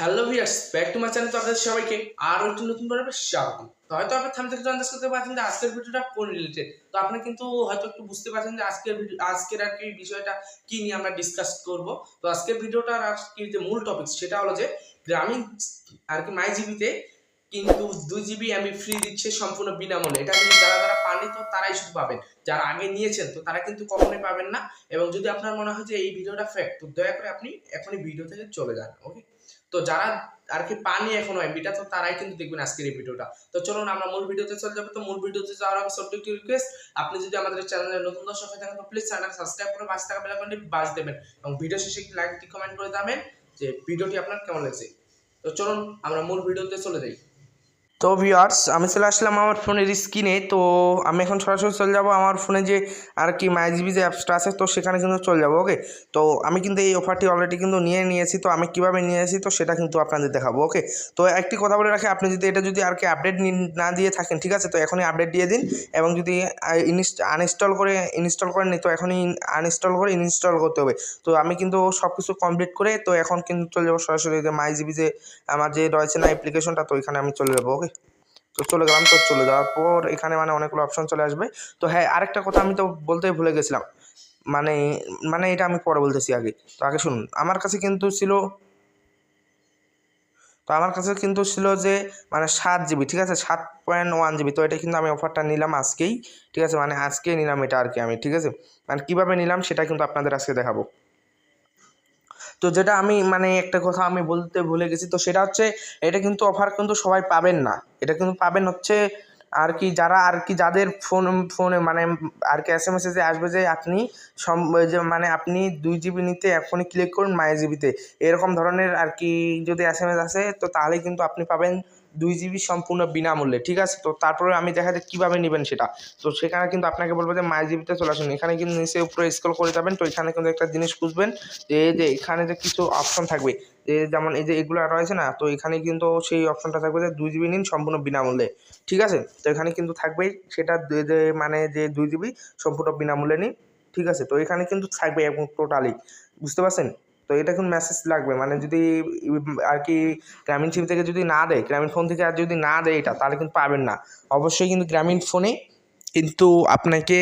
Hello viewers back to my channel তো আপনাদের সবাইকে আরও একটু নতুন পর্বে স্বাগত। হয়তো আপনার থাম থেকে আন্দাজ করতে পারছেন যে আজকের ভিডিওটা কোন রিলেটেড তো আপনি কিন্তু হয়তো একটু বুঝতে পারছেন যে আজকের ভিডিও আজকের আর কি বিষয়টা কি নিয়ে আমরা ডিসকাস করব। তো আজকের ভিডিওটার আর কি যে মূল টপিক সেটা হলো যে গ্রামীণ আর কি মাই জিবিতে কিন্তু দুই জিবি এমবি ফ্রি দিচ্ছে সম্পূর্ণ বিনামূল্যে। এটা কিন্তু যারা যারা পাননি তো তারাই শুধু পাবেন। যারা আগে নিয়েছেন তো তারা কিন্তু কখনোই পাবেন না। এবং যদি আপনার মনে হয় যে এই ভিডিওটা ফ্যাক্ট তো দয়া করে আপনি এখনই ভিডিও থেকে চলে যান ওকে তো যারা আর কি পানি এখনও এমবিটা তো তারাই কিন্তু দেখবেন আজকের এই ভিডিওটা। তো চলুন আমরা মূল ভিডিওতে চলে যাব। তো মূল ভিডিওতে যাওয়ার আগে ছোট্ট একটি রিকোয়েস্ট আপনি যদি আমাদের চ্যানেলে নতুন দর্শক হয়ে থাকেন, তো প্লিজ চ্যানেল সাবস্ক্রাইব করে পাঁচ টাকা বেল আইকনটি বাজ দেবেন এবং ভিডিও শেষে একটি লাইক কমেন্ট করে দেবেন যে ভিডিওটি আপনার কেমন লাগছে। তো চলুন আমরা মূল ভিডিওতে চলে যাই। তো ভিউয়ার্স আমি চলে আসলাম আমার ফোনের স্ক্রিনে তো আমি এখন সরাসরি চলে যাব আমার ফোনে যে আর কি মাই মাইজিবি যে অ্যাপসটা আছে, তো সেখানে কিন্তু চলে যাব ওকে তো আমি কিন্তু এই অফারটি অলরেডি কিন্তু নিয়ে নিয়েছি, তো আমি কীভাবে নিয়েছি তো সেটা কিন্তু আপনাদের দেখাবো ওকে তো একটি কথা বলে রাখি, আপনি যদি এটা যদি আর কি আপডেট না দিয়ে থাকেন, ঠিক আছে? তো এখনই আপডেট দিয়ে দিন এবং যদি আনইনস্টল করে ইনস্টল করেন তো এখনই আনইনস্টল করে ইনস্টল করতে হবে। তো আমি কিন্তু সব কিছু কমপ্লিট করে, তো এখন কিন্তু চলে যাব সরাসরি যে মাইজিবি যে আমার যে রয়েছে না অ্যাপ্লিকেশনটা তো ওইখানে আমি চলে যাব ওকে তো চলে গেলাম, তো চলে যাওয়ার পর এখানে মানে অনেকগুলো অপশন চলে আসবে। তো হ্যাঁ আরেকটা কথা আমি তো বলতে ভুলে গেছিলাম। মানে মানে এটা আমি পরে বলতেছি আগে। তো আগে শুনুন, আমার কাছে কিন্তু ছিল, তো আমার কাছে কিন্তু ছিল যে মানে সাত জিবি, ঠিক আছে? সাত পয়েন্ট ওয়ান জিবি। তো এটা কিন্তু আমি অফারটা নিলাম আজকেই, ঠিক আছে? মানে আজকেই নিলাম এটা আর কি আমি, ঠিক আছে? মানে কীভাবে নিলাম সেটা কিন্তু আপনাদের আজকে দেখাবো। তো যেটা আমি মানে একটা কথা আমি বলতে ভুলে গেছি, তো সেটা হচ্ছে এটা কিন্তু অফার কিন্তু সবাই পাবেন না। এটা কিন্তু পাবেন হচ্ছে আর কি যারা, আর কি যাদের ফোন ফোনে মানে আর কি এস এম এসে আসবে যে আপনি যে মানে আপনি দুই জিবি নিতে এখনই ক্লিক করুন মাই জিবিতে এরকম ধরনের আর কি যদি এস এম এস আসে, তো তাহলে কিন্তু আপনি পাবেন দুই জিবি সম্পূর্ণ বিনামূল্যে, ঠিক আছে? তো তারপরে আমি দেখা যায় কীভাবে নেবেন সেটা। তো সেখানে কিন্তু আপনাকে বলব যে মাই জিবিতে চলে আসুন। এখানে কিন্তু নিচে উপরে স্ক্রল করে যাবেন, তো এখানে কিন্তু একটা জিনিস খুঁজবেন, যে যে এখানে যে কিছু অপশন থাকবে, যে যেমন এই যে এগুলো রয়েছে না, তো এখানে কিন্তু সেই অপশনটা থাকবে যে দুই জিবি নিন সম্পূর্ণ বিনামূল্যে, ঠিক আছে? তো এখানে কিন্তু থাকবেই সেটা যে মানে যে দুই জিবি সম্পূর্ণ বিনামূল্যে নিন, ঠিক আছে? তো এখানে কিন্তু থাকবে এবং টোটালি বুঝতে পারছেন? তো এটা কিন্তু মেসেজ লাগবে? মানে যদি আর কি গ্রামীণ সিম থেকে যদি না দেয়, গ্রামীণ ফোন থেকে আর যদি না দেয় এটা, তাহলে কিন্তু পাবেন না। অবশ্যই কিন্তু গ্রামীণ ফোনে কিন্তু আপনাকে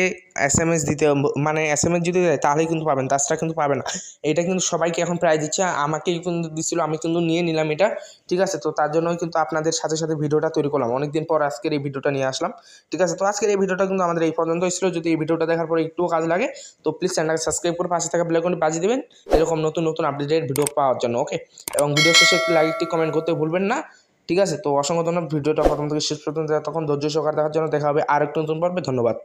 এস এম এস দিতে মানে এস এম এস যদি দেয় তাহলেই কিন্তু পাবেন তাছাড়া কিন্তু পাবে না। এটা কিন্তু সবাইকে এখন প্রায় দিচ্ছে আমাকেই কিন্তু দিচ্ছিল আমি কিন্তু নিয়ে নিলাম এটা, ঠিক আছে? তো তার জন্যই কিন্তু আপনাদের সাথে সাথে ভিডিওটা তৈরি করলাম। অনেকদিন পর আজকের এই ভিডিওটা নিয়ে আসলাম, ঠিক আছে? তো আজকের এই ভিডিওটা কিন্তু আমাদের এই পর্যন্তই ছিল। যদি এই ভিডিওটা দেখার পরে একটুও কাজ লাগে, তো প্লিজ চ্যানেলটাকে সাবস্ক্রাইব করে পাশে থাকা বেলাইকনটি বাজিয়ে দেবেন, এরকম নতুন নতুন আপডেটেড ভিডিও পাওয়ার জন্য ওকে এবং ভিডিও শেষে একটি লাইক একটি কমেন্ট করতে ভুলবেন না। ঠিক আছে? তো অসংখ্য ধন্যবাদ ভিডিওটা প্রথম থেকে শেষ পর্যন্ত তখন ধৈর্য সহকারে দেখার জন্য দেখা হবে আর একটু নতুন পর্বে। ধন্যবাদ।